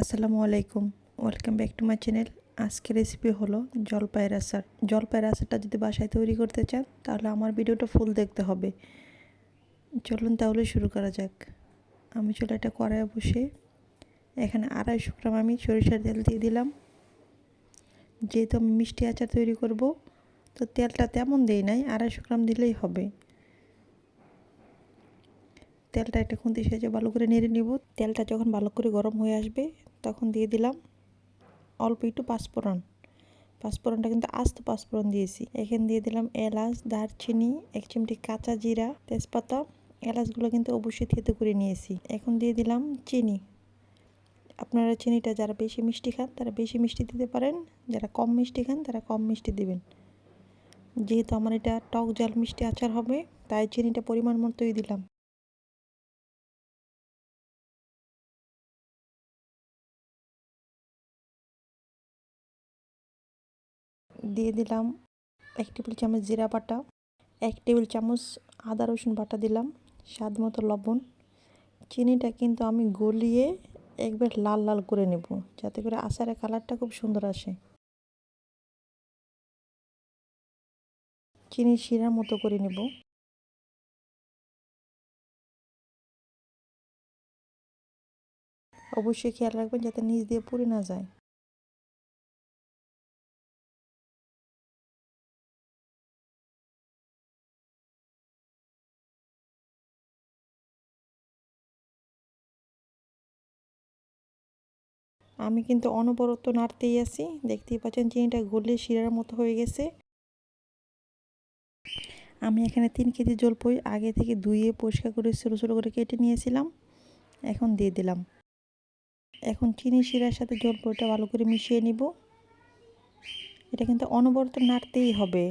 আসসালামু আলাইকুম। Welcome back to my channel আজকের রেসিপি হলো জলপাইয়ের আচার। জলপাইয়ের আচারটা যদি বাসায় তৈরি করতে চান, তাহলে আমার ভিডিওটা ফুল দেখতে হবে। চলুন তাহলে শুরু করা যাক। আমি চলে এটা কড়াইয়ে বসে এখানে আড়াইশো গ্রাম আমি সরিষার তেল দিয়ে দিলাম। যেহেতু আমি মিষ্টি আচার তৈরি করব, তো তেলটা তেমন দিই নাই, আড়াইশো গ্রাম দিলেই হবে। তেলটা একটা খুন্তি সেজে ভালো করে নেড়ে নিব। তেলটা যখন ভালো করে গরম হয়ে আসবে তখন দিয়ে দিলাম। অল্প একটু পাঁচফোড়ন। পাঁচফোড়নটা কিন্তু আস্ত পাঁচফোড়ন দিয়েছি। এখানে দিয়ে দিলাম এলাচ, দারচিনি, এক চিমটি কাঁচা জিরা, তেজপাতা। এলাচগুলো কিন্তু অবশ্যই থেতে করে নিয়েছি। এখন দিয়ে দিলাম চিনি। আপনারা চিনিটা যারা বেশি মিষ্টি খান, তারা বেশি মিষ্টি দিতে পারেন। যারা কম মিষ্টি খান, তারা কম মিষ্টি দিবেন। যেহেতু আমার এটা টক জাল মিষ্টি আচার হবে, তাই চিনিটা পরিমাণ মতোই দিলাম। দিয়ে দিলাম এক টেবিল চামচ জিরা বাটা, এক টেবিল চামচ আদা রসুন বাটা দিলাম, স্বাদ মতো লবণ। চিনিটা কিন্তু আমি গলিয়ে একবার লাল লাল করে নেব, যাতে করে আচারের কালারটা খুব সুন্দর আসে। চিনি শিরার মতো করে নেব। অবশ্যই খেয়াল রাখবেন যাতে নিচ দিয়ে পুড়ে না যায়। আমি কিন্তু অনবরত নাড়তেই আছি। দেখতেই পাচ্ছেন চিনিটা গলে শিরার মতো হয়ে গেছে। আমি এখানে তিন কেজি জলপই আগে থেকে ধুয়ে পরিষ্কার করে ছোটো ছোটো করে কেটে নিয়েছিলাম। এখন দিয়ে দিলাম। এখন চিনি শিরার সাথে জলপইটা ভালো করে মিশিয়ে নিব। এটা কিন্তু অনবরত নাড়তেই হবে।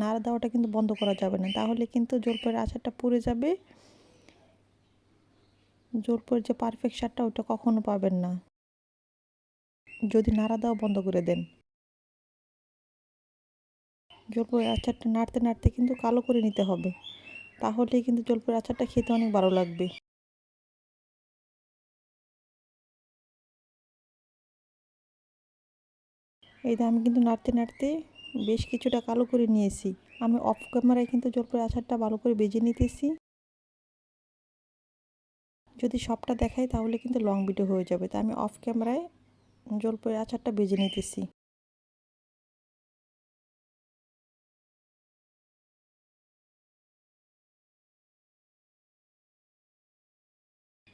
নাড়া দেওয়াটা কিন্তু বন্ধ করা যাবে না। তাহলে কিন্তু জলপইয়ের আচারটা পুড়ে যাবে। জলপইয়ের যে পারফেক্ট সারটা ওটা কখনো পাবেন না। যদি নাড়া দেওয়া বন্ধ করে দেন। জলপাইয়ের আচারটা নাড়তে নাড়তে কিন্তু কালো করে নিতে হবে। তাহলে কিন্তু জলপাইয়ের আচারটা খেতে অনেক ভালো লাগবে। এই আমি কিন্তু নাড়তে নাড়তে বেশ কিছুটা কালো করে নিয়েছি। আমি অফ ক্যামেরায় কিন্তু জলপাইয়ের আচারটা ভালো করে বেজে নিতেছি। যদি সবটা দেখাই তাহলে কিন্তু লং ভিডিও হয়ে যাবে। তা আমি অফ ক্যামেরায় জলপাইয়ের আচারটা বেজে নিতেছি।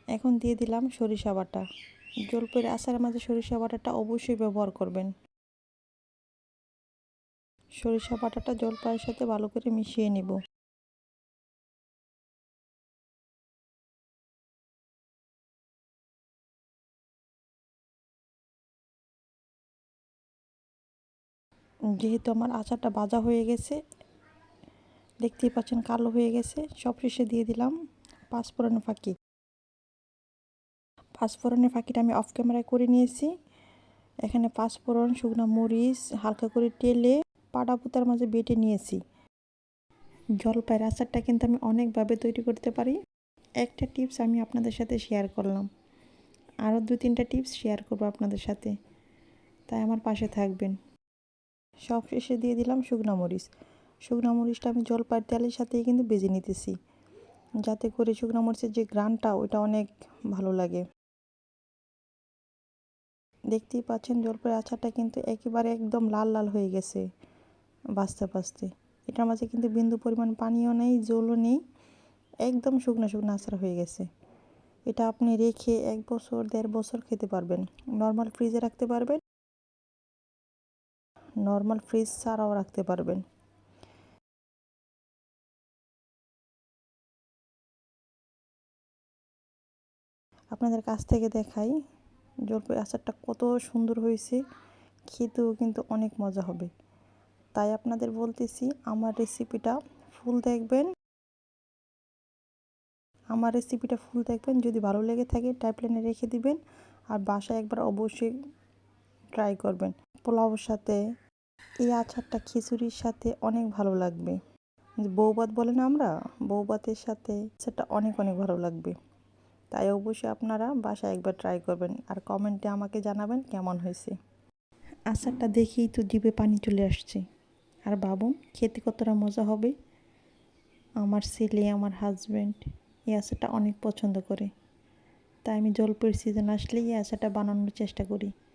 এখন দিয়ে দিলাম সরিষা বাটা। জলপাইয়ের আচারের মাঝে সরিষা বাটাটা অবশ্যই ব্যবহার করবেন। সরিষা বাটাটা জলপাইয়ের সাথে ভালো করে মিশিয়ে নিব। যেহেতু আমার আচারটা ভাজা হয়ে গেছে, দেখতেই পাচ্ছেন কালো হয়ে গেছে সব শেষে দিয়ে দিলাম পাঁচফোড়নের ফাঁকি। পাঁচফোড়নের ফাঁকিটা আমি অফ ক্যামেরায় করে নিয়েছি। এখানে পাঁচফোড়ন, শুকনো মরিচ, হালকা করে টেলে পাটা পুতার মাঝে বেটে নিয়েছি। জলপাইয়ের আচারটা কিন্তু আমি অনেকভাবে তৈরি করতে পারি। একটা টিপস আমি আপনাদের সাথে শেয়ার করলাম। আরও দু তিনটা টিপস শেয়ার করব আপনাদের সাথে। তাই আমার পাশে থাকবেন। সব শেষে দিয়ে দিলাম শুকনো মরিচ। শুকনো মরিচটা আমি জলপাইয়ের তেলের সাথেই কিন্তু বেজে নিতেছি। যাতে করে শুকনো মরিচের যে গ্রানটা, ওটা অনেক ভালো লাগে। দেখতেই পাচ্ছেন জলপাইয়ের আচারটা কিন্তু একেবারে একদম লাল লাল হয়ে গেছে বাঁচতে বাঁচতে এটার মাঝে কিন্তু বিন্দু পরিমাণ পানিও নেই, জলও নেই, একদম শুকনো শুকনো আচার হয়ে গেছে। এটা আপনি রেখে এক বছর, দেড় বছর খেতে পারবেন। নর্মাল ফ্রিজে রাখতে পারবেন। নর্মাল ফ্রিজ ছাড়াও রাখতে পারবেন। আপনাদের কাছ থেকে দেখাই জলপাই আচারটা কত সুন্দর হয়েছে, খেতেও কিন্তু অনেক মজা হবে। তাই আপনাদের বলতেছি, আমার রেসিপিটা ফুল দেখবেন। আমার রেসিপিটা ফুল দেখবেন, যদি ভালো লেগে থাকে টাইপলাইনে রেখে দিবেন, আর বাসায় একবার অবশ্যই ট্রাই করবেন। পোলাওর সাথে এই আচারটা খিচুড়ির সাথে অনেক ভালো লাগবে। বৌবাত বলে না আমরা? বৌবাতের সাথে সেটা অনেক অনেক ভালো লাগবে। তাই অবশ্যই আপনারা বাসায় একবার ট্রাই করবেন আর কমেন্টে আমাকে জানাবেন কেমন হয়েছে। আচারটা দেখেই তো জিভে পানি চলে আসছে। আর বাবু, খেতে কতটা মজা হবে? আমার ছেলে, আমার হাজব্যান্ড এই আচারটা অনেক পছন্দ করে। তাই আমি জলপের সিজন আসলেই এই আচারটা বানানোর চেষ্টা করি।